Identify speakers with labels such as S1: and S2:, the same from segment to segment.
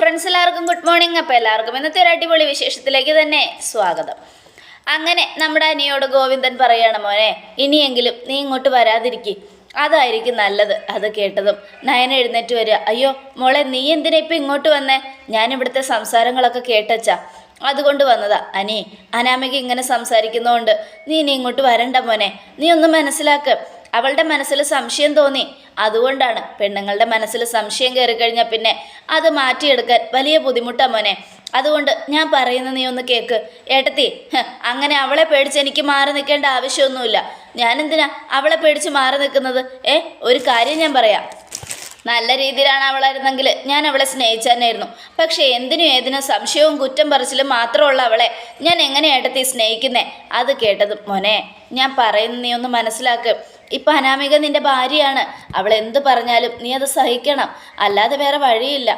S1: Friends എല്ലാവർക്കും good morning അപ്പോൾ എല്ലാവർക്കും ഇന്നത്തെ ഒരു അടിപൊളി വിശേഷത്തിലേക്ക് തന്നെ സ്വാഗതം. അങ്ങനെ നമ്മുടെ അനിയോട് ഗോവിന്ദൻ പറയാണ് മോനെ ഇനിയെങ്കിലും നീ ഇങ്ങോട്ട് വരാതിരിക്കി. അതായിരിക്കും നല്ലത്. അത് കേട്ടതും നയന എഴുന്നേറ്റ് വരിക. അയ്യോ മോളെ നീ എന്തിനാ ഇപ്പം ഇങ്ങോട്ട് വന്നേ? ഞാൻ ഇവിടുത്തെ സംസാരങ്ങളൊക്കെ കേട്ടച്ചാ. അതുകൊണ്ട് വന്നതാ അനി അനാമിക ഇങ്ങനെ സംസാരിക്കുന്നതുകൊണ്ട് നീ നീ ഇങ്ങോട്ട് വരണ്ട മോനെ. നീ ഒന്ന് മനസ്സിലാക്ക്. അവളുടെ മനസ്സിൽ സംശയം തോന്നി. അതുകൊണ്ടാണ് പെണ്ണുങ്ങളുടെ മനസ്സിൽ സംശയം കയറി കഴിഞ്ഞാൽ പിന്നെ അത് മാറ്റിയെടുക്കാൻ വലിയ ബുദ്ധിമുട്ടാ മോനെ. അതുകൊണ്ട് ഞാൻ പറയുന്ന നീ ഒന്ന് കേക്ക്. ഏട്ടത്തി അങ്ങനെ അവളെ പേടിച്ച് എനിക്ക് മാറി നിൽക്കേണ്ട ആവശ്യമൊന്നുമില്ല. ഞാനെന്തിനാ അവളെ പേടിച്ച് മാറി നിൽക്കുന്നത്? ഏ ഒരു കാര്യം ഞാൻ പറയാം. നല്ല രീതിയിലാണ് അവളായിരുന്നെങ്കിൽ ഞാൻ അവളെ സ്നേഹിച്ചാനായിരുന്നു പക്ഷെ എന്തിനും ഏതിനും സംശയവും കുറ്റം പറച്ചിലും മാത്രമുള്ള അവളെ ഞാൻ എങ്ങനെ ഏട്ടത്തി സ്നേഹിക്കുന്നേ? അത് കേട്ടത് മോനെ ഞാൻ പറയുന്ന നീ ഒന്ന് മനസ്സിലാക്ക്. ഇപ്പം അനാമിക നിന്റെ ഭാര്യയാണ്. അവൾ എന്ത് പറഞ്ഞാലും നീ അത് സഹിക്കണം. അല്ലാതെ വേറെ വഴിയില്ല.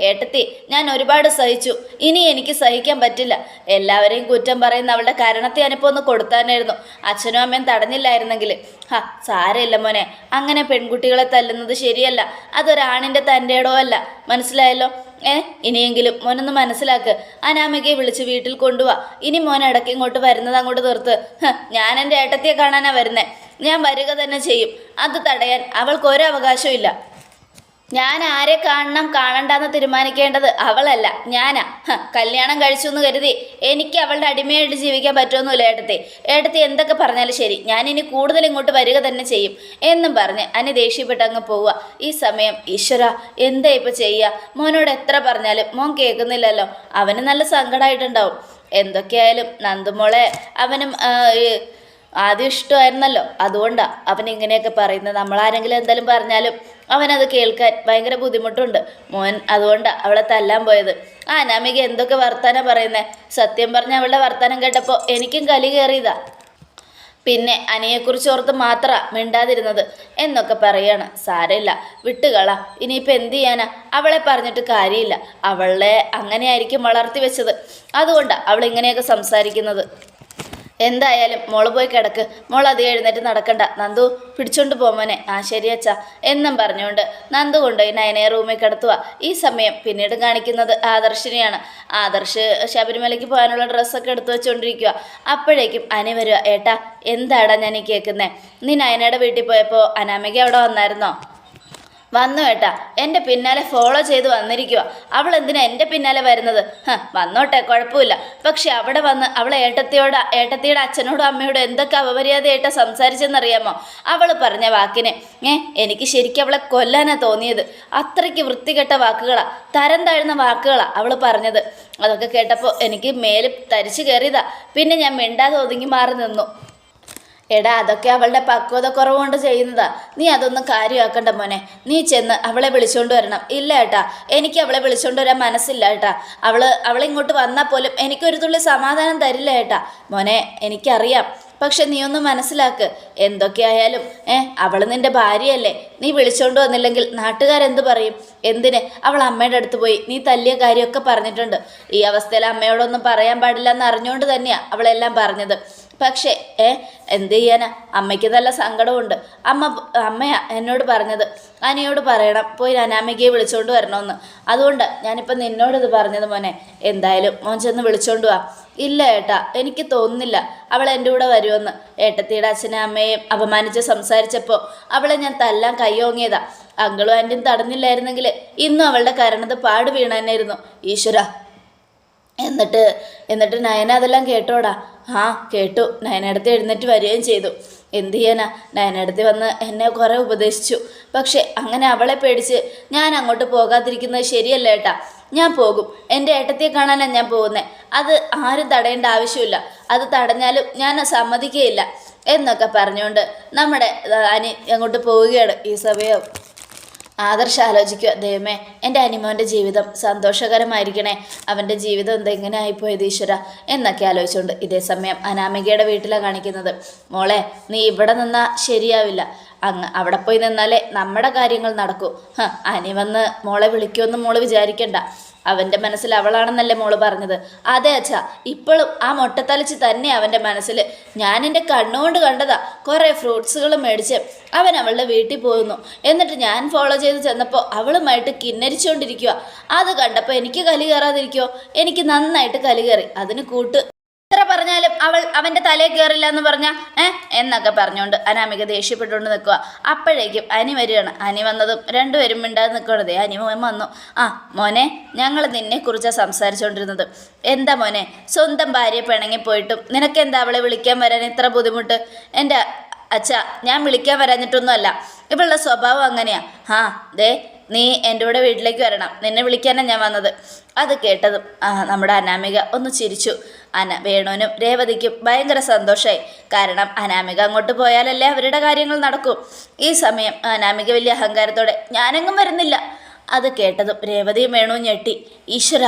S1: ഏട്ടത്തി ഞാൻ ഒരുപാട് സഹിച്ചു. ഇനി എനിക്ക് സഹിക്കാൻ പറ്റില്ല. എല്ലാവരെയും കുറ്റം പറയുന്ന അവളുടെ കരണത്തെ ഞാനിപ്പോൾ ഒന്ന് കൊടുത്താനായിരുന്നു. അച്ഛനും അമ്മയും തടഞ്ഞില്ലായിരുന്നെങ്കിൽ ഹാ സാരമില്ല മോനെ. അങ്ങനെ പെൺകുട്ടികളെ തല്ലുന്നത് ശരിയല്ല. അതൊരാണിന്റെ തന്റെടോ അല്ല. മനസ്സിലായല്ലോ? ഏ ഇനിയെങ്കിലും മോനൊന്ന് മനസ്സിലാക്ക്. അനാമികയെ വിളിച്ച് വീട്ടിൽ കൊണ്ടുപോവാ ഇനി മോൻ ഇടയ്ക്ക് ഇങ്ങോട്ട് വരുന്നത് അങ്ങോട്ട് തീർത്ത് ഞാൻ എന്റെ ഏട്ടത്തിയെ കാണാനാണ് വരുന്നേ. ഞാൻ വരിക തന്നെ ചെയ്യും. അത് തടയാൻ അവൾക്ക് ഒരവകാശവും ഇല്ല ഞാൻ ആരെ കാണണം കാണണ്ടെന്ന് തീരുമാനിക്കേണ്ടത് അവളല്ല ഞാനാ. കല്യാണം കഴിച്ചു എന്ന് കരുതി എനിക്ക് അവളുടെ അടിമയായിട്ട് ജീവിക്കാൻ പറ്റുമെന്നില്ല ഏട്ടത്തി. ഏട്ടത്തി എന്തൊക്കെ പറഞ്ഞാലും ശരി ഞാൻ ഇനി കൂടുതൽ ഇങ്ങോട്ട് വരിക തന്നെ ചെയ്യും എന്നും പറഞ്ഞ് അനി ദേഷ്യപ്പെട്ട് അങ്ങ് പോവുക. ഈ സമയം ഈശ്വര എന്താ ഇപ്പം ചെയ്യുക മോനോട് എത്ര പറഞ്ഞാലും മോൻ കേൾക്കുന്നില്ലല്ലോ. അവന് നല്ല സങ്കടമായിട്ടുണ്ടാവും എന്തൊക്കെയായാലും നന്ദുമോളെ അവനും ആദ്യം ഇഷ്ടമായിരുന്നല്ലോ. അതുകൊണ്ടാണ് അവൻ ഇങ്ങനെയൊക്കെ പറയുന്നത്. നമ്മളാരെങ്കിലും എന്തെങ്കിലും പറഞ്ഞാലും അവനത് കേൾക്കാൻ ഭയങ്കര ബുദ്ധിമുട്ടുണ്ട്. മോൻ അതുകൊണ്ടാണ് അവളെ തല്ലാൻ പോയത്. ആ അനാമിക എന്തൊക്കെ വർത്താനം പറയുന്നേ? സത്യം പറഞ്ഞ അവളുടെ വർത്താനം കേട്ടപ്പോൾ എനിക്കും കലി കയറിയതാ. പിന്നെ അനിയെക്കുറിച്ച് ഓർത്ത് മാത്രമാണ് മിണ്ടാതിരുന്നത് എന്നൊക്കെ പറയാണ്. സാരമില്ല വിട്ടുകള. ഇനിയിപ്പോൾ എന്ത് ചെയ്യാനാ? അവളെ പറഞ്ഞിട്ട് കാര്യമില്ല. അവളെ അങ്ങനെയായിരിക്കും വളർത്തി വെച്ചത്. അതുകൊണ്ടാണ് അവൾ ഇങ്ങനെയൊക്കെ സംസാരിക്കുന്നത്. എന്തായാലും മോൾ പോയി കിടക്ക്. മോൾ അത് എഴുന്നേറ്റ് നടക്കണ്ട. നന്ദു പിടിച്ചോണ്ട് പോമോനെ ആ ശരി അച്ഛാ. എന്നും പറഞ്ഞുകൊണ്ട് നന്ദു കൊണ്ടുപോയി നയനയെ റൂമിൽ കിടത്തുക ഈ സമയം പിന്നീട് കാണിക്കുന്നത് ആദർശിനെയാണ്. ആദർശ് ശബരിമലയ്ക്ക് പോകാനുള്ള ഡ്രസ്സൊക്കെ എടുത്തു വെച്ചുകൊണ്ടിരിക്കുക അപ്പോഴേക്കും അനി വരിക ഏട്ടാ എന്താടാ ഞാൻ ഈ കേൾക്കുന്നത് നീ നയനയുടെ വീട്ടിൽ പോയപ്പോൾ അനാമിക അവിടെ വന്നായിരുന്നോ? വന്നു കേട്ടാ. എന്റെ പിന്നാലെ ഫോളോ ചെയ്ത് വന്നിരിക്കുക അവൾ എന്തിനാ എന്റെ പിന്നാലെ വരുന്നത്? വന്നോട്ടെ കുഴപ്പമില്ല. പക്ഷെ അവിടെ വന്ന് അവൾ ഏട്ടത്തിയോട് ഏട്ടത്തിയുടെ അച്ഛനോടും അമ്മയോടും എന്തൊക്കെ അപമര്യാദയായിട്ടാ സംസാരിച്ചെന്നറിയാമോ? അവൾ പറഞ്ഞ വാക്കിനെ ഏ എനിക്ക് ശരിക്കും അവളെ കൊല്ലാനാ തോന്നിയത്. അത്രയ്ക്ക് വൃത്തികെട്ട വാക്കുകളാ തരം താഴ്ന്ന വാക്കുകളാ അവൾ പറഞ്ഞത്. അതൊക്കെ കേട്ടപ്പോൾ എനിക്ക് മേൽ തരിച്ചു കയറിയതാ. പിന്നെ ഞാൻ മിണ്ടാതെ ഒതുങ്ങി മാറി നിന്നു. എടാ അതൊക്കെ അവളുടെ പക്വത കുറവുകൊണ്ട് ചെയ്യുന്നതാ. നീ അതൊന്നും കാര്യമാക്കണ്ട മോനെ. നീ ചെന്ന് അവളെ വിളിച്ചുകൊണ്ട് വരണം. ഇല്ല ഏട്ടാ എനിക്ക് അവളെ വിളിച്ചുകൊണ്ട് വരാൻ മനസ്സില്ല ഏട്ടാ. അവൾ അവളിങ്ങോട്ട് വന്നാൽ പോലും എനിക്കൊരു തുള്ളി സമാധാനം തരില്ല ഏട്ടാ. മോനെ എനിക്കറിയാം. പക്ഷെ നീ ഒന്ന് മനസ്സിലാക്ക്. എന്തൊക്കെയായാലും ഏ അവൾ നിന്റെ ഭാര്യയല്ലേ. നീ വിളിച്ചോണ്ട് വന്നില്ലെങ്കിൽ നാട്ടുകാരെന്ത് പറയും? എന്തിന്? അവൾ അമ്മയുടെ അടുത്ത് പോയി. നീ തല്ലിയ കാര്യമൊക്കെ പറഞ്ഞിട്ടുണ്ട്. ഈ അവസ്ഥയിൽ അമ്മയോടൊന്നും പറയാൻ പാടില്ല എന്ന് അറിഞ്ഞുകൊണ്ട് തന്നെയാണ് അവളെല്ലാം പറഞ്ഞത്. പക്ഷേ ഏ എന്ത് ചെയ്യാനാ? അമ്മയ്ക്ക് നല്ല സങ്കടമുണ്ട് അമ്മ അമ്മയാ എന്നോട് പറഞ്ഞത് അനിയോട് പറയണം പോയി അനാമികയെ വിളിച്ചോണ്ട് വരണമെന്ന്. അതുകൊണ്ട് ഞാനിപ്പോൾ നിന്നോടിത് പറഞ്ഞത് മോനെ എന്തായാലും മോൻ ചെന്ന് വിളിച്ചോണ്ട് വാ. ഇല്ല ഏട്ടാ എനിക്ക് തോന്നുന്നില്ല അവൾ എന്റെ കൂടെ വരുമെന്ന്. ഏട്ടത്തിയുടെ അച്ഛനെ അമ്മയും അപമാനിച്ച് സംസാരിച്ചപ്പോൾ അവളെ ഞാൻ തല്ലാൻ കയ്യോങ്ങിയതാ. അങ്കിളും ആന്റിയും തടഞ്ഞില്ലായിരുന്നെങ്കിൽ ഇന്നും അവളുടെ കരണത് പാട് വീണായിരുന്നു ഈശ്വര. എന്നിട്ട് എന്നിട്ട് നയന അതെല്ലാം കേട്ടോടാ. ആ കേട്ടു. നയനടുത്ത് എഴുന്നേറ്റ് വരികയും ചെയ്തു. എന്ത് ചെയ്യാനാ? നയനടുത്ത് വന്ന് എന്നെ കുറേ ഉപദേശിച്ചു. പക്ഷേ അങ്ങനെ അവളെ പേടിച്ച് ഞാൻ അങ്ങോട്ട് പോകാതിരിക്കുന്നത് ശരിയല്ല ഏട്ടാ. ഞാൻ പോകും. എന്റെ ഏട്ടത്തിയെ കാണാനാണ് ഞാൻ പോകുന്നത് അത് ആരും തടയേണ്ട ആവശ്യമില്ല. അത് തടഞ്ഞാലും ഞാൻ സമ്മതിക്കുകയില്ല. എന്നൊക്കെ പറഞ്ഞുകൊണ്ട് നമ്മുടെ അനി അങ്ങോട്ട് പോവുകയാണ് ഈ സമയം. ആദർശ ആലോചിക്കുക. ദൈവമേ എന്റെ അനിമോന്റെ ജീവിതം സന്തോഷകരമായിരിക്കണേ. അവന്റെ ജീവിതം എന്താ എങ്ങനെ ആയിപ്പോയത് ഈശ്വര? എന്നൊക്കെ ആലോചിച്ചുകൊണ്ട് ഇതേ സമയം അനാമികയുടെ വീട്ടിലാണ് കാണിക്കുന്നത്. മോളെ നീ ഇവിടെ നിന്നാൽ ശരിയാവില്ല. അങ്ങ് അവിടെ പോയി നിന്നാലേ നമ്മുടെ കാര്യങ്ങൾ നടക്കൂ. അനി വന്ന് മോളെ വിളിക്കുമെന്ന് മോൾ വിചാരിക്കണ്ട. അവന്റെ മനസ്സിൽ അവളാണെന്നല്ലേ മോൾ പറഞ്ഞത്? അതെ അച്ഛാ ഇപ്പോഴും ആ മൊട്ടത്തലച്ച് തന്നെ അവന്റെ മനസ്സിൽ ഞാൻ എന്റെ കണ്ണുകൊണ്ട് കണ്ടതാ കുറേ ഫ്രൂട്ട്സുകൾ മേടിച്ച് അവൻ അവളുടെ വീട്ടിൽ പോകുന്നു എന്നിട്ട് ഞാൻ ഫോളോ ചെയ്ത് ചെന്നപ്പോൾ അവളുമായിട്ട് കിന്നരിച്ചുകൊണ്ടിരിക്കുക അത് കണ്ടപ്പോൾ എനിക്ക് കലി കയറാതിരിക്കുമോ എനിക്ക് നന്നായിട്ട് കലി കയറി. അതിന് കൂട്ട് എത്ര പറഞ്ഞാലും അവൾ അവന്റെ തലയിൽ കയറില്ല എന്ന് പറഞ്ഞാൽ ഏ? എന്നൊക്കെ പറഞ്ഞുകൊണ്ട് അനാമിക ദേഷ്യപ്പെട്ടുകൊണ്ട് നിൽക്കുക. അപ്പോഴേക്കും അനി വരികയാണ്. അനി വന്നതും രണ്ടുപേരും മിണ്ടാതെ നിൽക്കണതേ അനി മോൻ വന്നു. ആ മോനെ ഞങ്ങൾ നിന്നെക്കുറിച്ചാണ് സംസാരിച്ചുകൊണ്ടിരുന്നത് എന്താ മോനെ സ്വന്തം ഭാര്യയെ പിണങ്ങി പോയിട്ടും നിനക്കെന്താ അവളെ വിളിക്കാൻ വരാൻ ഇത്ര ബുദ്ധിമുട്ട്? എന്റെ അച്ഛാ ഞാൻ വിളിക്കാൻ വരാഞ്ഞിട്ടൊന്നുമല്ല. ഇവളുടെ സ്വഭാവം അങ്ങനെയാ. ആ ദേ നീ എന്റെ കൂടെ വീട്ടിലേക്ക് വരണം. നിന്നെ വിളിക്കാനാണ് ഞാൻ വന്നത്. അത് കേട്ടതും നമ്മുടെ അനാമിക ഒന്ന് ചിരിച്ചു. അന വേണുവിനും രേവതിക്കും ഭയങ്കര സന്തോഷമായി കാരണം അനാമിക അങ്ങോട്ട് പോയാലല്ലേ അവരുടെ കാര്യങ്ങൾ നടക്കും. ഈ സമയം അനാമിക വലിയ അഹങ്കാരത്തോടെ ഞാനെങ്ങും വരുന്നില്ല. അത് കേട്ടതും രേവതിയും വേണുവും ഞെട്ടി. ഈശ്വര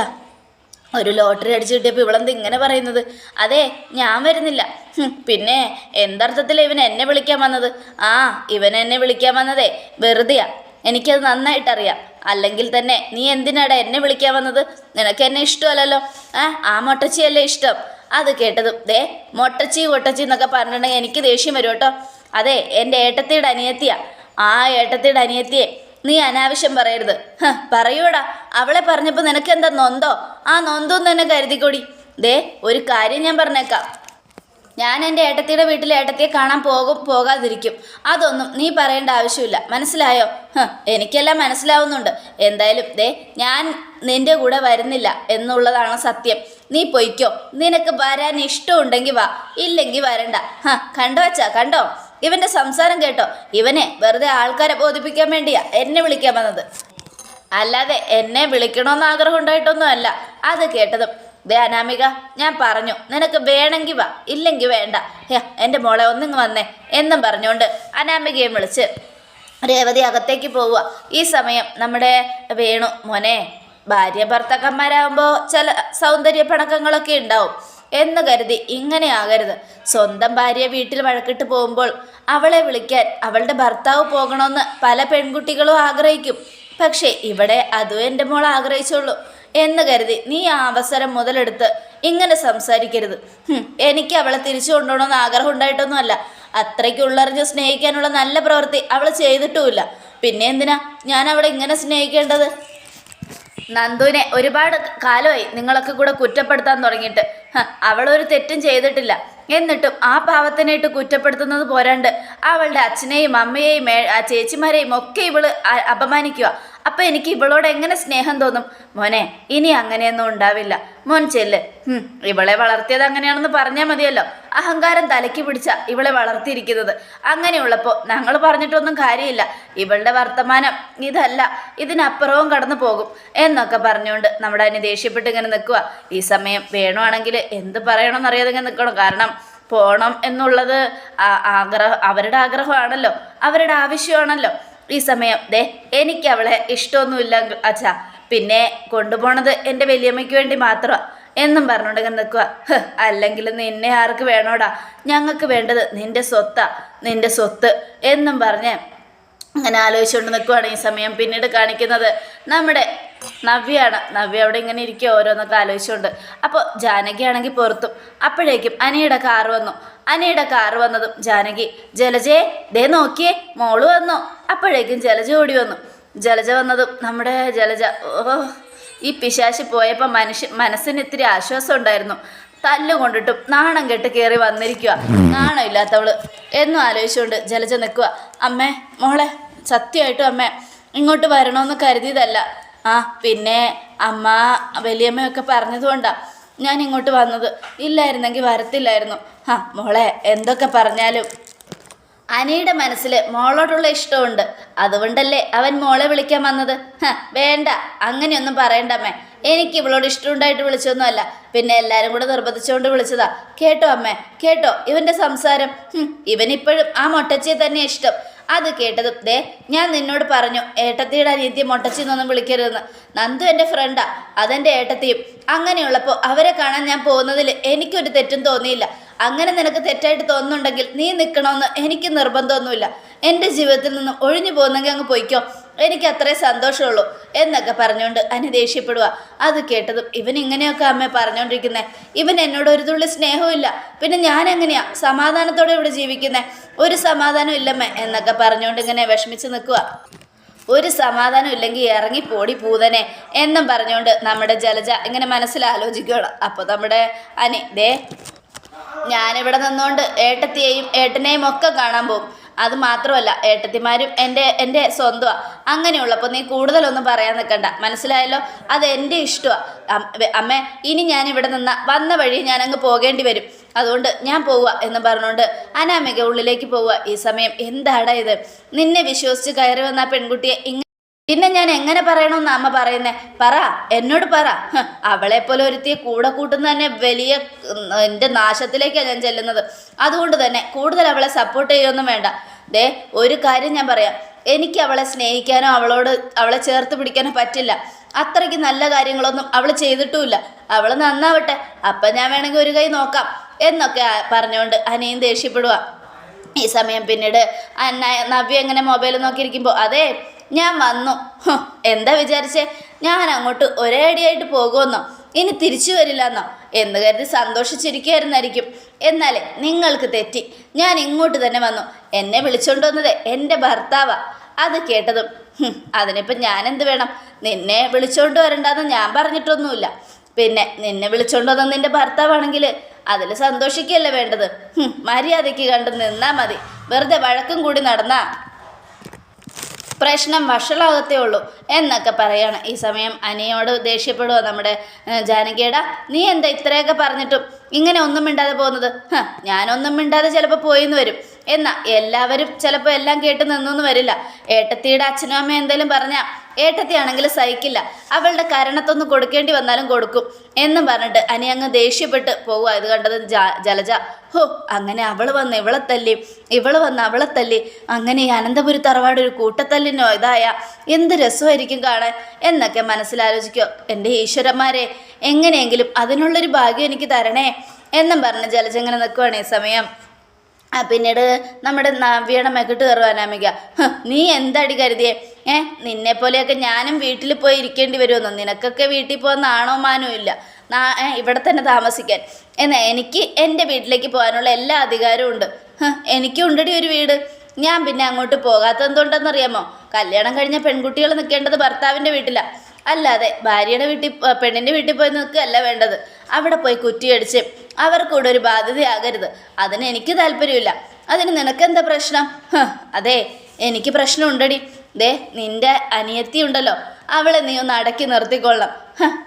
S1: ഒരു ലോട്ടറി അടിച്ചു കിട്ടിയപ്പോൾ ഇവളെന്ത് ഇങ്ങനെ പറയുന്നത്? അതെ ഞാൻ വരുന്നില്ല. പിന്നെ എന്തർത്ഥത്തിൽ ഇവൻ എന്നെ വിളിക്കാൻ വന്നത്? ആ ഇവൻ എന്നെ വിളിക്കാൻ വന്നതേ വെറുതെയാ. എനിക്കത് നന്നായിട്ടറിയാം. അല്ലെങ്കിൽ തന്നെ നീ എന്തിനാടാ എന്നെ വിളിക്കാൻ വന്നത്? നിനക്ക് എന്നെ ഇഷ്ടമല്ലല്ലോ. ആ ആ മൊട്ടച്ചിയല്ലേ ഇഷ്ടം? അത് കേട്ടതും ദേ മൊട്ടച്ചി കൊട്ടച്ചി എന്നൊക്കെ പറഞ്ഞിട്ടുണ്ടെങ്കിൽ എനിക്ക് ദേഷ്യം വരും കേട്ടോ. അതെ എന്റെ ഏട്ടത്തിയുടെ അനിയത്തിയാ. ആ ഏട്ടത്തിയുടെ അനിയത്തിയെ നീ അനാവശ്യം പറയരുത്. പറയൂടാ. അവളെ പറഞ്ഞപ്പോൾ നിനക്ക് എന്താ നൊന്തോ? ആ നൊന്തോന്ന് തന്നെ കരുതിക്കൊടി. ദേ ഒരു കാര്യം ഞാൻ പറഞ്ഞേക്കാം. ഞാൻ എന്റെ ഏട്ടത്തിയുടെ വീട്ടിൽ ഏട്ടത്തിയെ കാണാൻ പോകും പോകാതിരിക്കും. അതൊന്നും നീ പറയേണ്ട ആവശ്യമില്ല. മനസ്സിലായോ? എനിക്കെല്ലാം മനസ്സിലാവുന്നുണ്ട്. എന്തായാലും ദേ ഞാൻ നിന്റെ കൂടെ വരുന്നില്ല എന്നുള്ളതാണ് സത്യം. നീ പൊയ്ക്കോ. നിനക്ക് വരാൻ ഇഷ്ടമുണ്ടെങ്കിൽ വാ. ഇല്ലെങ്കിൽ വരണ്ട. ഹ കണ്ടോ അച്ഛാ കണ്ടോ? ഇവന്റെ സംസാരം കേട്ടോ. ഇവനെ വെറുതെ ആൾക്കാരെ ബോധിപ്പിക്കാൻ വേണ്ടിയാ എന്നെ വിളിക്കാൻ വന്നത്. അല്ലാതെ എന്നെ വിളിക്കണമെന്ന് ആഗ്രഹം ഉണ്ടായിട്ടൊന്നുമല്ല. അത് കേട്ടതും ദേ അനാമിക ഞാൻ പറഞ്ഞു നിനക്ക് വേണമെങ്കിൽ വാ. ഇല്ലെങ്കിൽ വേണ്ട. എന്റെ മോളെ ഒന്നിങ്ങ് വന്നേ എന്നും പറഞ്ഞുകൊണ്ട് അനാമികയെ വിളിച്ച് രേവതി അകത്തേക്ക് പോവുക. ഈ സമയം നമ്മുടെ വേണു മോനെ ഭാര്യ ഭർത്താക്കന്മാരാകുമ്പോൾ ചില സൗന്ദര്യ പണക്കങ്ങളൊക്കെ ഉണ്ടാവും. എന്ന് കരുതി ഇങ്ങനെ ആകരുത്. സ്വന്തം ഭാര്യ വീട്ടിൽ വഴക്കിട്ട് പോകുമ്പോൾ അവളെ വിളിക്കാൻ അവളുടെ ഭർത്താവ് പോകണമെന്ന് പല പെൺകുട്ടികളും ആഗ്രഹിക്കും. പക്ഷേ ഇവിടെ അതും എന്റെ മോൾ ആഗ്രഹിച്ചുള്ളൂ. എന്ന് കരുതി നീ ആ അവസരം മുതലെടുത്ത് ഇങ്ങനെ സംസാരിക്കരുത്. എനിക്ക് അവളെ തിരിച്ചു കൊണ്ടുപോകണമെന്ന് ആഗ്രഹം ഉണ്ടായിട്ടൊന്നുമല്ല അത്രയ്ക്ക് ഉള്ളറിഞ്ഞ് സ്നേഹിക്കാനുള്ള നല്ല പ്രവൃത്തി അവൾ ചെയ്തിട്ടുമില്ല. പിന്നെ എന്തിനാ ഞാൻ അവളെ ഇങ്ങനെ സ്നേഹിക്കേണ്ടത്? നന്ദുവിനെ ഒരുപാട് കാലമായി നിങ്ങളൊക്കെ കൂടെ കുറ്റപ്പെടുത്താൻ തുടങ്ങിയിട്ട്. അവളൊരു തെറ്റും ചെയ്തിട്ടില്ല. എന്നിട്ടും ആ പാവത്തിനായിട്ട് കുറ്റപ്പെടുത്തുന്നത് പോരാണ്ട് അവളുടെ അച്ഛനെയും അമ്മയെയും ചേച്ചിമാരെയും ഒക്കെ ഇവൾ അപമാനിക്കുക അപ്പം എനിക്ക് ഇവളോട് എങ്ങനെ സ്നേഹം തോന്നും? മോനെ ഇനി അങ്ങനെയൊന്നും ഉണ്ടാവില്ല. മോൻ ചെല്ല്. ഇവളെ വളർത്തിയത് അങ്ങനെയാണെന്ന് പറഞ്ഞാൽ മതിയല്ലോ. അഹങ്കാരം തലയ്ക്ക് പിടിച്ച ഇവളെ വളർത്തിയിരിക്കുന്നത്. അങ്ങനെയുള്ളപ്പോൾ ഞങ്ങൾ പറഞ്ഞിട്ടൊന്നും കാര്യമില്ല. ഇവളുടെ വർത്തമാനം ഇതല്ല. ഇതിനപ്പുറവും കടന്നു പോകും എന്നൊക്കെ പറഞ്ഞുകൊണ്ട് നമ്മുടെ അതിന് ദേഷ്യപ്പെട്ട് ഇങ്ങനെ നിൽക്കുക ഈ സമയം വേണമാണെങ്കിൽ എന്ത് പറയണമെന്ന് അറിയാതെ ഇങ്ങനെ നിൽക്കണം കാരണം പോണം എന്നുള്ളത് ആഗ്രഹം അവരുടെ ആഗ്രഹമാണല്ലോ. അവരുടെ ആവശ്യമാണല്ലോ. ഈ സമയം ദേ എനിക്ക് അവളെ ഇഷ്ടമൊന്നുമില്ല അച്ഛാ. പിന്നെ കൊണ്ടുപോണത് എന്റെ വലിയമ്മയ്ക്ക് വേണ്ടി മാത്രമാണ് എന്നും പറഞ്ഞുകൊണ്ട് ഇങ്ങനെ നിൽക്കുക അല്ലെങ്കിൽ നിന്നെ ആർക്ക് വേണോടാ? ഞങ്ങൾക്ക് വേണ്ടത് നിന്റെ സ്വത്താ. നിന്റെ സ്വത്ത്. എന്നും പറഞ്ഞ് അങ്ങനെ ആലോചിച്ചുകൊണ്ട് നിൽക്കുവാണ് ഈ സമയം പിന്നീട് കാണിക്കുന്നത്. നമ്മുടെ നവ്യാണ് നവ്യ അവിടെ ഇങ്ങനെ ഇരിക്കുക ഓരോന്നൊക്കെ ആലോചിച്ചുകൊണ്ട് അപ്പോൾ ജാനകി ആണെങ്കിൽ പുറത്തും. അപ്പോഴേക്കും അനിയുടെ കാർ വന്നു. അനിയുടെ കാർ വന്നതും ജാനകി ജലജേ ദേ നോക്കിയേ മോൾ വന്നു. അപ്പോഴേക്കും ജലജ ഓടി വന്നു. ജലജ വന്നതും നമ്മുടെ ജലജ ഓ ഈ പിശാശി പോയപ്പോൾ മനുഷ്യ മനസ്സിന് ഇത്തിരി ആശ്വാസം ഉണ്ടായിരുന്നു. തല്ല് കൊണ്ടിട്ടും നാണം കെട്ട് കയറി വന്നിരിക്കുക നാണം ഇല്ലാത്തവൾ. എന്നും ആലോചിച്ചുകൊണ്ട് ജലജ നിൽക്കുക അമ്മേ മോളെ സത്യമായിട്ടും അമ്മേ ഇങ്ങോട്ട് വരണമെന്ന് കരുതിയതല്ല. ആ പിന്നെ അമ്മ വലിയമ്മയൊക്കെ പറഞ്ഞതുകൊണ്ടാണ് ഞാൻ ഇങ്ങോട്ട് വന്നത്. ഇല്ലായിരുന്നെങ്കിൽ വരത്തില്ലായിരുന്നു. ആ മോളെ എന്തൊക്കെ പറഞ്ഞാലും. അനിയുടെ മനസ്സിൽ മോളോടുള്ള ഇഷ്ടമുണ്ട്. അതുകൊണ്ടല്ലേ അവൻ മോളെ വിളിക്കാൻ വന്നത്. വേണ്ട അങ്ങനെയൊന്നും പറയണ്ടമ്മേ എനിക്ക് ഇവളോട് ഇഷ്ടമുണ്ടായിട്ട് വിളിച്ചൊന്നുമല്ല. പിന്നെ എല്ലാവരും കൂടെ നിർബന്ധിച്ചുകൊണ്ട് വിളിച്ചതാ. കേട്ടോ അമ്മേ കേട്ടോ ഇവന്റെ സംസാരം. ഇവനിപ്പോഴും ആ മൊട്ടച്ചിയെ തന്നെ ഇഷ്ടം. അത് കേട്ടതും ദേ ഞാൻ നിന്നോട് പറഞ്ഞു ഏട്ടത്തിയുടെ അനിയത്തി മുട്ടച്ചിന്നൊന്നും വിളിക്കരുതെന്ന്. നന്ദു എന്റെ ഫ്രണ്ടാ അതെന്റെ ഏട്ടത്തിയും. അങ്ങനെയുള്ളപ്പോൾ അവരെ കാണാൻ ഞാൻ പോകുന്നതിൽ എനിക്കൊരു തെറ്റും തോന്നിയില്ല. അങ്ങനെ നിനക്ക് തെറ്റായിട്ട് തോന്നുന്നുണ്ടെങ്കിൽ നീ നിൽക്കണമെന്ന് എനിക്ക് നിർബന്ധമൊന്നുമില്ല. എന്റെ ജീവിതത്തിൽ നിന്നും ഒഴിഞ്ഞു പോകുന്നെങ്കിൽ അങ്ങ് പൊയ്ക്കോ. എനിക്ക് അത്രേ സന്തോഷമുള്ളൂ എന്നൊക്കെ പറഞ്ഞുകൊണ്ട് അനു ദേഷ്യപ്പെടുക അത് കേട്ടതും ഇവൻ ഇങ്ങനെയൊക്കെ അമ്മ പറഞ്ഞുകൊണ്ടിരിക്കുന്നത് ഇവൻ എന്നോട് ഒരു തുള്ളി സ്നേഹവും ഇല്ല പിന്നെ ഞാൻ എങ്ങനെയാ സമാധാനത്തോടെ ഇവിടെ ജീവിക്കുന്നത് ഒരു സമാധാനം ഇല്ലമ്മേ എന്നൊക്കെ പറഞ്ഞുകൊണ്ട് ഇങ്ങനെ വിഷമിച്ച് നിൽക്കുക ഒരു സമാധാനം ഇല്ലെങ്കിൽ ഇറങ്ങി പോടി പൂതനെ എന്നും പറഞ്ഞുകൊണ്ട് നമ്മുടെ ജലജ ഇങ്ങനെ മനസ്സിൽ ആലോചിക്കുകയാണ് അപ്പോൾ നമ്മുടെ അനി ദേ ഞാനിവിടെ നിന്നുകൊണ്ട് ഏട്ടത്തിയെയും ഏട്ടനെയും ഒക്കെ കാണാൻ പോകും. അത് മാത്രമല്ല ഏട്ടത്തിമാരും എന്റെ എന്റെ സ്വന്തമാണ് അങ്ങനെയുള്ളപ്പോൾ നീ കൂടുതലൊന്നും പറയാൻ നിൽക്കണ്ട. മനസ്സിലായല്ലോ? അത് എന്റെ ഇഷ്ടമാണ് അമ്മേ ഇനി ഞാൻ ഇവിടെ നിന്ന വന്ന വഴി ഞാൻ പോകേണ്ടി വരും. അതുകൊണ്ട് ഞാൻ പോവുക എന്ന് പറഞ്ഞുകൊണ്ട് അനാമിക ഉള്ളിലേക്ക് പോവുക. ഈ സമയം എന്താടാ ഇത്? നിന്നെ വിശ്വസിച്ച് കയറി വന്ന പെൺകുട്ടിയെ ഇങ്ങ പിന്നെ ഞാൻ എങ്ങനെ പറയണമെന്ന് അമ്മ പറയുന്നേ? പറ എന്നോട് പറ. അവളെ പോലെ ഒരുത്തിയെ കൂടെ കൂട്ടുന്ന തന്നെ വലിയ എന്റെ നാശത്തിലേക്കാണ് ഞാൻ ചെല്ലുന്നത്. അതുകൊണ്ട് തന്നെ കൂടുതൽ അവളെ സപ്പോർട്ട് ചെയ്യൊന്നും വേണ്ട. ദേ ഒരു കാര്യം ഞാൻ പറയാം. എനിക്ക് അവളെ സ്നേഹിക്കാനോ അവളോട് അവളെ ചേർത്ത് പിടിക്കാനോ പറ്റില്ല. അത്രയ്ക്ക് നല്ല കാര്യങ്ങളൊന്നും അവൾ ചെയ്തിട്ടുമില്ല. അവൾ നന്നാവട്ടെ. അപ്പം ഞാൻ വേണമെങ്കിൽ ഒരു കൈ നോക്കാം എന്നൊക്കെ പറഞ്ഞുകൊണ്ട് അനിയും ദേഷ്യപ്പെടുക ഈ സമയം പിന്നീട് നവ്യ എങ്ങനെ മൊബൈൽ നോക്കിയിരിക്കുമ്പോൾ അതെ ഞാൻ വന്നു. എന്താ വിചാരിച്ചേ? ഞാൻ അങ്ങോട്ട് ഒരേ അടിയായിട്ട് പോകുമെന്നോ? ഇനി തിരിച്ചു വരില്ലെന്നോ? എന്ന് കരുതി സന്തോഷിച്ചിരിക്കുമായിരുന്നായിരിക്കും എന്നാലേ നിങ്ങൾക്ക് തെറ്റി. ഞാൻ ഇങ്ങോട്ട് തന്നെ വന്നു. എന്നെ വിളിച്ചോണ്ട് വന്നത് എന്റെ ഭർത്താവാ. അത് കേട്ടതും അതിനിപ്പം ഞാൻ എന്ത് വേണം? നിന്നെ വിളിച്ചോണ്ട് വരണ്ടെന്ന് ഞാൻ പറഞ്ഞിട്ടൊന്നുമില്ല. പിന്നെ നിന്നെ വിളിച്ചോണ്ട് വന്ന നിന്റെ ഭർത്താവാണെങ്കിൽ അതിൽ സന്തോഷിക്കുകയല്ലേ വേണ്ടത്? മര്യാദയ്ക്ക് കണ്ട് നിന്നാ മതി. വെറുതെ വഴക്കും കൂടി നടന്നാ. പ്രശ്നം വഷളാകത്തേ ഉള്ളൂ എന്നൊക്കെ പറയാണ് ഈ സമയം അനിയോട് ദേഷ്യപ്പെടുക നമ്മുടെ ജാനകിയടാ. നീ എന്താ ഇത്രയൊക്കെ പറഞ്ഞിട്ടും ഇങ്ങനെ ഒന്നും മിണ്ടാതെ പോകുന്നത്? ഞാനൊന്നും മിണ്ടാതെ ചിലപ്പോൾ പോയിന്ന് വരും. എന്നാ എല്ലാവരും ചിലപ്പോൾ എല്ലാം കേട്ട് നിന്നൊന്നും വരില്ല. ഏട്ടത്തിയുടെ അച്ഛനും അമ്മയും എന്തെങ്കിലും പറഞ്ഞാൽ ഏട്ടത്തിയാണെങ്കിൽ സഹിക്കില്ല. അവളുടെ കരണത്തൊന്ന് കൊടുക്കേണ്ടി വന്നാലും കൊടുക്കും എന്നും പറഞ്ഞിട്ട് അനി അങ്ങ് ദേഷ്യപ്പെട്ട് പോവുക ഇത് കണ്ടത് ജലജ. ഹോ അങ്ങനെ അവൾ വന്ന് ഇവളെ തല്ലി ഇവൾ വന്ന് അവളെ തല്ലി. അങ്ങനെ ഈ അനന്തപുരി തറവാട് ഒരു കൂട്ടത്തല്ലിനോ ഇതായ എന്ത് രസമായിരിക്കും കാണാൻ എന്നൊക്കെ മനസ്സിലാലോചിക്കോ. എന്റെ ഈശ്വരന്മാരെ എങ്ങനെയെങ്കിലും അതിനുള്ളൊരു ഭാഗ്യം എനിക്ക് തരണേ എന്നും പറഞ്ഞ് ജലജ ഇങ്ങനെ നിൽക്കുവാണ് ഈ സമയം. പിന്നീട് നമ്മുടെ നവ്യയുടെ മെക്കിട്ട് കയറുവാനാമിക നീ എന്തടി കരുതിയേ? ഏ നിന്നെ പോലെയൊക്കെ ഞാനും വീട്ടിൽ പോയി ഇരിക്കേണ്ടി വരുമെന്നോ? നിനക്കൊക്കെ വീട്ടിൽ പോകുന്ന ആണോ മാനോ ഇല്ല. ഇവിടെ തന്നെ താമസിക്കാൻ. എന്നാ എനിക്ക് എന്റെ വീട്ടിലേക്ക് പോകാനുള്ള എല്ലാ അധികാരവും ഉണ്ട്. എനിക്കും ഉണ്ടടി ഒരു വീട്. ഞാൻ പിന്നെ അങ്ങോട്ട് പോകാത്തത് എന്തുകൊണ്ടെന്നറിയാമോ? കല്യാണം കഴിഞ്ഞ പെൺകുട്ടികൾ നിൽക്കേണ്ടത് ഭർത്താവിന്റെ വീട്ടിലാണ് അല്ലാതെ ഭാര്യയുടെ വീട്ടിൽ പെണ്ണിന്റെ വീട്ടിൽ പോയി നിൽക്കുകയല്ല വേണ്ടത്. അവിടെ പോയി കുറ്റിയടിച്ച് അവർക്കൂടെ ഒരു ബാധ്യതയാകരുത്. അതിന് എനിക്ക് താല്പര്യമില്ല. അതിന് നിനക്കെന്താ പ്രശ്നം? അതെ എനിക്ക് പ്രശ്നം പ്രശ്നമുണ്ടടി. ദേ നിന്റെ അനിയത്തി ഉണ്ടല്ലോ അവളെ നീ ഒന്ന് അടക്കി നിർത്തിക്കൊള്ളാം.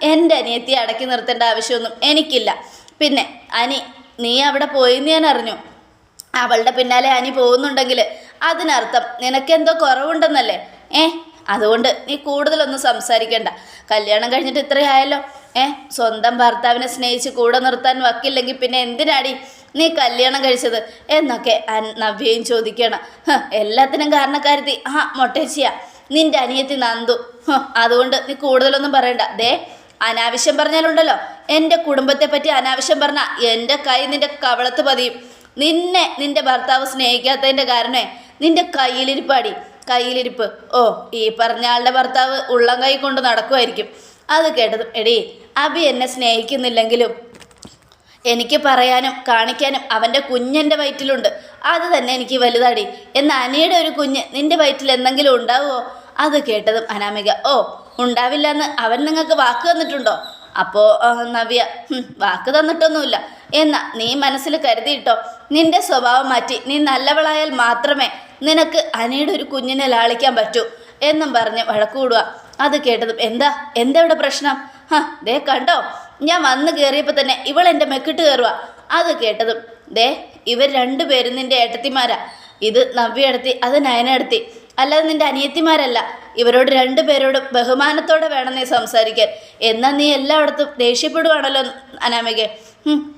S1: എന്റെ അനിയത്തിയെ അടക്കി നിർത്തേണ്ട ആവശ്യമൊന്നും എനിക്കില്ല. പിന്നെ അനി നീ അവിടെ പോയിന്ന് ഞാൻ അറിഞ്ഞു. അവളുടെ പിന്നാലെ അനി പോകുന്നുണ്ടെങ്കിൽ അതിനർത്ഥം നിനക്കെന്തോ കുറവുണ്ടെന്നല്ലേ? ഏ അതുകൊണ്ട് നീ കൂടുതലൊന്നും സംസാരിക്കണ്ട. കല്യാണം കഴിഞ്ഞിട്ട് ഇത്രയായല്ലോ. ഏ സ്വന്തം ഭർത്താവിനെ സ്നേഹിച്ച് കൂടെ നിർത്താൻ വക്കില്ലെങ്കിൽ പിന്നെ എന്തിനാടി? നീ കല്യാണം കഴിച്ചത്? എന്നൊക്കെ നവ്യയും ചോദിക്കണം എല്ലാത്തിനും കാരണക്കാരുത്തി ആ മൊട്ടേച്ചിയാ. നിന്റെ അനിയത്തി നന്ദു. അതുകൊണ്ട് നീ കൂടുതലൊന്നും പറയണ്ട. ദേ അനാവശ്യം പറഞ്ഞാലുണ്ടല്ലോ. എന്റെ കുടുംബത്തെ പറ്റി അനാവശ്യം പറഞ്ഞാൽ എന്റെ കൈ നിന്റെ കവളത്ത് പതിയും. നിന്നെ നിന്റെ ഭർത്താവ് സ്നേഹിക്കാത്തതിന്റെ കാരണേ നിന്റെ കയ്യിലിരിപ്പാടി. കയ്യിലിരിപ്പ്. ഓ ഈ പറഞ്ഞ ആളുടെ ഭർത്താവ് ഉള്ളം കൈ കൊണ്ട് നടക്കുമായിരിക്കും അത് കേട്ടതും എടീ അബി എന്നെ സ്നേഹിക്കുന്നില്ലെങ്കിലും എനിക്ക് പറയാനും കാണിക്കാനും അവന്റെ കുഞ്ഞെന്റെ വയറ്റിലുണ്ട്. അത് തന്നെ എനിക്ക് വലുതാടി. എന്ന അനിയുടെ ഒരു കുഞ്ഞ് നിന്റെ വയറ്റിൽ എന്തെങ്കിലും ഉണ്ടാവുമോ അത് കേട്ടതും അനാമിക ഓ ഉണ്ടാവില്ല എന്ന് അവൻ നിങ്ങൾക്ക് വാക്ക് തന്നിട്ടുണ്ടോ? അപ്പോൾ നവ്യ വാക്ക് തന്നിട്ടൊന്നുമില്ല. എന്നാ നീ മനസ്സിൽ കരുതിയിട്ടോ? നിന്റെ സ്വഭാവം മാറ്റി നീ നല്ലവളായാൽ മാത്രമേ നിനക്ക് അനിയുടെ ഒരു കുഞ്ഞിനെ ലാളിക്കാൻ പറ്റൂ. എന്നും പറഞ്ഞ് വഴക്കൂടുക അത് കേട്ടതും എന്താ? എന്താ ഇവിടെ പ്രശ്നം? ഹാ ദേ കണ്ടോ? ഞാൻ വന്ന് കയറിയപ്പോൾ തന്നെ ഇവൾ എന്റെ മെക്കിട്ട് കയറുക അത് കേട്ടതും ദേ ഇവർ രണ്ടുപേരും നിന്റെ ഏട്ടത്തിമാരാ. ഇത് നവ്യ എടുത്തി അത് നയന എടുത്തി. അല്ലാതെ നിന്റെ അനിയത്തിമാരല്ല. ഇവരോട് രണ്ടുപേരോടും ബഹുമാനത്തോടെ വേണം നീ സംസാരിക്കാൻ. എന്നാൽ നീ എല്ലായിടത്തും ദേഷ്യപ്പെടുവാണല്ലോ അനാമികെ.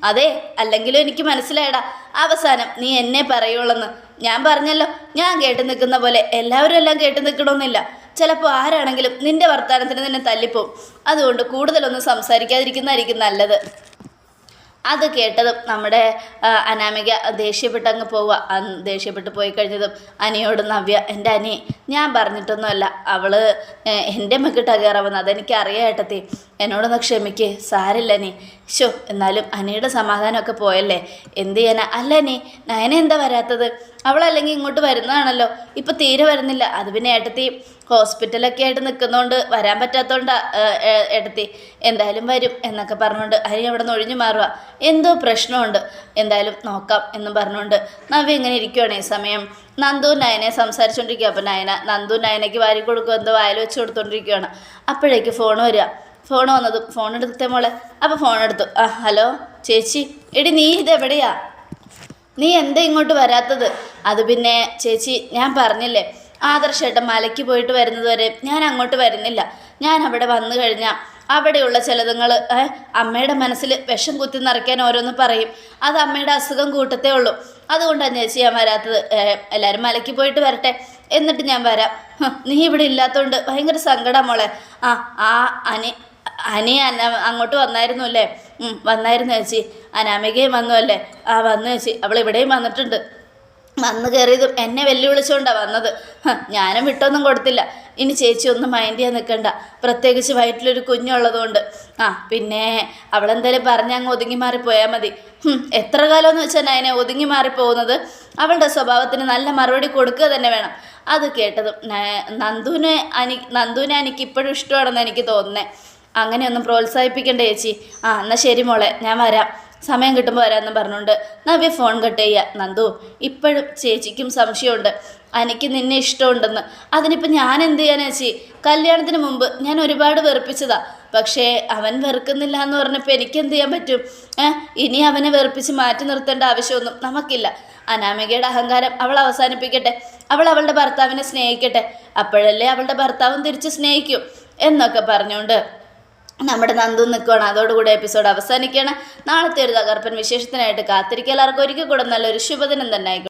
S1: അതെ അല്ലെങ്കിലും എനിക്ക് മനസ്സിലായടാ. അവസാനം നീ എന്നെ പറയുള്ളെന്ന്. ഞാൻ പറഞ്ഞല്ലോ ഞാൻ കേട്ട് നിൽക്കുന്ന പോലെ എല്ലാവരും എല്ലാം കേട്ട് നിൽക്കണമെന്നില്ല. ചിലപ്പോൾ ആരാണെങ്കിലും നിന്റെ വർത്തമാനത്തിന് നിന്നെ തല്ലിപ്പോവും. അതുകൊണ്ട് കൂടുതലൊന്നും സംസാരിക്കാതിരിക്കുന്നതായിരിക്കും നല്ലത്. അത് കേട്ടതും നമ്മുടെ അനാമിക ദേഷ്യപ്പെട്ട് അങ്ങ് പോവുക ദേഷ്യപ്പെട്ട് പോയി കഴിഞ്ഞതും അനിയോട് നവ്യ എന്റെ അനി ഞാൻ പറഞ്ഞിട്ടൊന്നുമല്ല. അവൾ എന്റെ മക്കിട്ടാ കയറാൻ വന്നത് അതെനിക്ക് അറിയാട്ടത്തി എന്നോടൊന്ന് ക്ഷമിക്ക്. സാരില്ല അനി. ഷോ എന്നാലും അനിയുടെ സമാധാനമൊക്കെ പോയല്ലേ? എന്ത് ചെയ്യാനാ? അല്ല അനി നയന എന്താ വരാത്തത്? അവളല്ലെങ്കിൽ ഇങ്ങോട്ട് വരുന്നതാണല്ലോ. ഇപ്പം തീരെ വരുന്നില്ല. അത് പിന്നെ ഏട്ടത്തി ഹോസ്പിറ്റലൊക്കെ ആയിട്ട് നിൽക്കുന്നതുകൊണ്ട് വരാൻ പറ്റാത്തതുകൊണ്ട് ഏട്ടത്തി എന്തായാലും വരും എന്നൊക്കെ പറഞ്ഞുകൊണ്ട് അരി അവിടെ നിന്ന് ഒഴിഞ്ഞു മാറുക എന്തോ പ്രശ്നമുണ്ട്. എന്തായാലും നോക്കാം എന്നും പറഞ്ഞുകൊണ്ട് നവ്യ ഇങ്ങനെ ഇരിക്കുവാണ് ഈ സമയം. നന്ദു നയനെ സംസാരിച്ചുകൊണ്ടിരിക്കുക അപ്പോൾ നയന നന്ദു നയനയ്ക്ക് വാരി കൊടുക്കുക എന്തോ വായിൽ വെച്ച് കൊടുത്തോണ്ടിരിക്കുകയാണ് അപ്പോഴേക്ക് ഫോൺ വരിക ഫോൺ വന്നതും ഫോൺ എടുത്തേ മോളെ. അപ്പോൾ ഫോൺ എടുത്തു. ആ ഹലോ ചേച്ചി. എടി നീ ഇതെവിടെയാ? നീ എന്താ ഇങ്ങോട്ട് വരാത്തത്? അത് പിന്നെ ചേച്ചി ഞാൻ പറഞ്ഞില്ലേ ആദർശേട്ടൻ മലയ്ക്ക് പോയിട്ട് വരുന്നത് വരെ ഞാൻ അങ്ങോട്ട് വരുന്നില്ല. ഞാൻ അവിടെ വന്നു കഴിഞ്ഞാൽ അവിടെയുള്ള ചിലതുങ്ങൾ അമ്മയുടെ മനസ്സിൽ വിഷം കുത്തി നിറയ്ക്കാൻ ഓരോന്ന് പറയും. അത് അമ്മയുടെ അസുഖം കൂട്ടത്തേ ഉള്ളൂ. അതുകൊണ്ടാണ് ചേച്ചി ഞാൻ വരാത്തത്. എല്ലാവരും മലയ്ക്ക് പോയിട്ട് വരട്ടെ. എന്നിട്ട് ഞാൻ വരാം. നീ ഇവിടെ ഇല്ലാത്തതുകൊണ്ട് ഭയങ്കര സങ്കടം മോളെ. ആ ആ അനി അനി അന അങ്ങോട്ട് വന്നായിരുന്നു അല്ലേ? വന്നായിരുന്നു ചേച്ചി. അനാമികയും വന്നു അല്ലേ? ആ വന്നു ചേച്ചി. അവൾ ഇവിടെയും വന്നിട്ടുണ്ട്. വന്ന് കയറിയതും എന്നെ വെല്ലുവിളിച്ചുകൊണ്ടാണ് വന്നത്. ഞാനും വിട്ടൊന്നും കൊടുത്തില്ല. ഇനി ചേച്ചി ഒന്നും മൈൻഡ് ചെയ്യാൻ നിൽക്കണ്ട പ്രത്യേകിച്ച് വയറ്റിലൊരു കുഞ്ഞുള്ളതുകൊണ്ട്. ആ പിന്നെ അവളെന്തായാലും പറഞ്ഞ് അങ്ങ് ഒതുങ്ങി മാറി പോയാൽ മതി എത്ര കാലമെന്ന് വെച്ചാൽ നയനെ ഒതുങ്ങി മാറിപ്പോകുന്നത്? അവളുടെ സ്വഭാവത്തിന് നല്ല മറുപടി കൊടുക്കുക തന്നെ വേണം. അത് കേട്ടതും നന്ദുവിനെ അനി നന്ദുവിനെ എനിക്ക് ഇപ്പോഴും ഇഷ്ടമാണെന്ന് എനിക്ക് തോന്നുന്നേ. അങ്ങനെയൊന്നും പ്രോത്സാഹിപ്പിക്കണ്ട ചേച്ചി. ആ എന്നാൽ ശരി മോളെ ഞാൻ വരാം. സമയം കിട്ടുമ്പോൾ വരാമെന്ന് പറഞ്ഞുകൊണ്ട് നവ്യ ഫോൺ കട്ട് ചെയ്യുക. നന്ദു ഇപ്പോഴും ചേച്ചിക്കും സംശയമുണ്ട്. എനിക്ക് നിന്നെ ഇഷ്ടമുണ്ടെന്ന്. അതിനിപ്പോൾ ഞാൻ എന്ത് ചെയ്യാൻ ചേച്ചി? കല്യാണത്തിന് മുമ്പ് ഞാൻ ഒരുപാട് വെറുപ്പിച്ചതാ. പക്ഷേ അവൻ വെറുക്കുന്നില്ല എന്ന് പറഞ്ഞപ്പോൾ എനിക്ക് എന്ത് ചെയ്യാൻ പറ്റും? ഇനി അവനെ വെറുപ്പിച്ച് മാറ്റി നിർത്തേണ്ട ആവശ്യമൊന്നും നമുക്കില്ല. അനാമികയുടെ അഹങ്കാരം അവൾ അവസാനിപ്പിക്കട്ടെ. അവൾ അവളുടെ ഭർത്താവിനെ സ്നേഹിക്കട്ടെ. അപ്പോഴല്ലേ അവളുടെ ഭർത്താവും തിരിച്ച് സ്നേഹിക്കും. എന്നൊക്കെ പറഞ്ഞുകൊണ്ട് നമ്മുടെ നന്ദു നിൽക്കുകയാണ് അതോടുകൂടി എപ്പിസോഡ് അവസാനിക്കുകയാണ്. നാളത്തെ ഒരു തകർപ്പൻ വിശേഷത്തിനായിട്ട് കാത്തിരിക്കുക. എല്ലാവർക്കും ഒരിക്കൽ കൂടെ നല്ലൊരു ശുഭദിനം തന്നെ ആയിക്കോട്ടെ